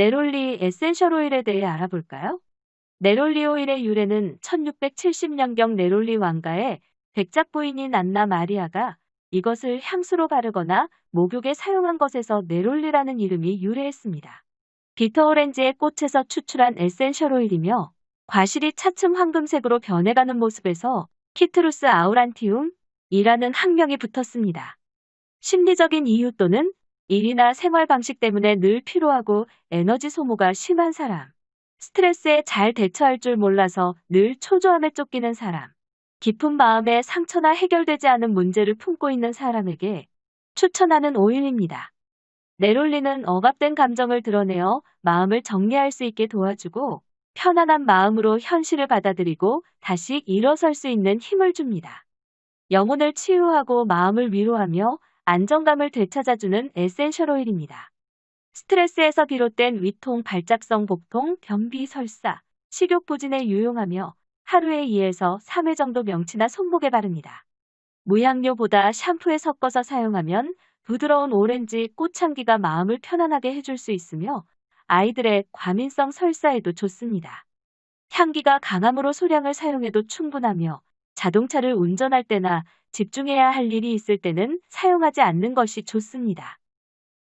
네롤리 에센셜 오일에 대해 알아볼까요? 네롤리 오일의 유래는 1670년경 네롤리 왕가의 백작 부인인 안나 마리아가 이것을 향수로 바르거나 목욕에 사용한 것에서 네롤리라는 이름이 유래했습니다. 비터 오렌지의 꽃에서 추출한 에센셜 오일이며 과실이 차츰 황금색으로 변해가는 모습에서 키트루스 아우란티움이라는 학명이 붙었습니다. 심리적인 이유 또는 일이나 생활 방식 때문에 늘 피로하고 에너지 소모가 심한 사람, 스트레스에 잘 대처할 줄 몰라서 늘 초조함에 쫓기는 사람, 깊은 마음에 상처나 해결되지 않은 문제를 품고 있는 사람에게 추천하는 오일입니다. 네롤리는 억압된 감정을 드러내어 마음을 정리할 수 있게 도와주고 편안한 마음으로 현실을 받아들이고 다시 일어설 수 있는 힘을 줍니다. 영혼을 치유하고 마음을 위로하며 안정감을 되찾아주는 에센셜 오일입니다. 스트레스에서 비롯된 위통, 발작성 복통, 변비, 설사, 식욕 부진에 유용하며 하루에 2에서 3회 정도 명치나 손목에 바릅니다. 무향료보다 샴푸에 섞어서 사용하면 부드러운 오렌지 꽃향기가 마음을 편안하게 해줄 수 있으며 아이들의 과민성 설사에도 좋습니다. 향기가 강함으로 소량을 사용해도 충분하며 자동차를 운전할 때나 집중해야 할 일이 있을 때는 사용하지 않는 것이 좋습니다.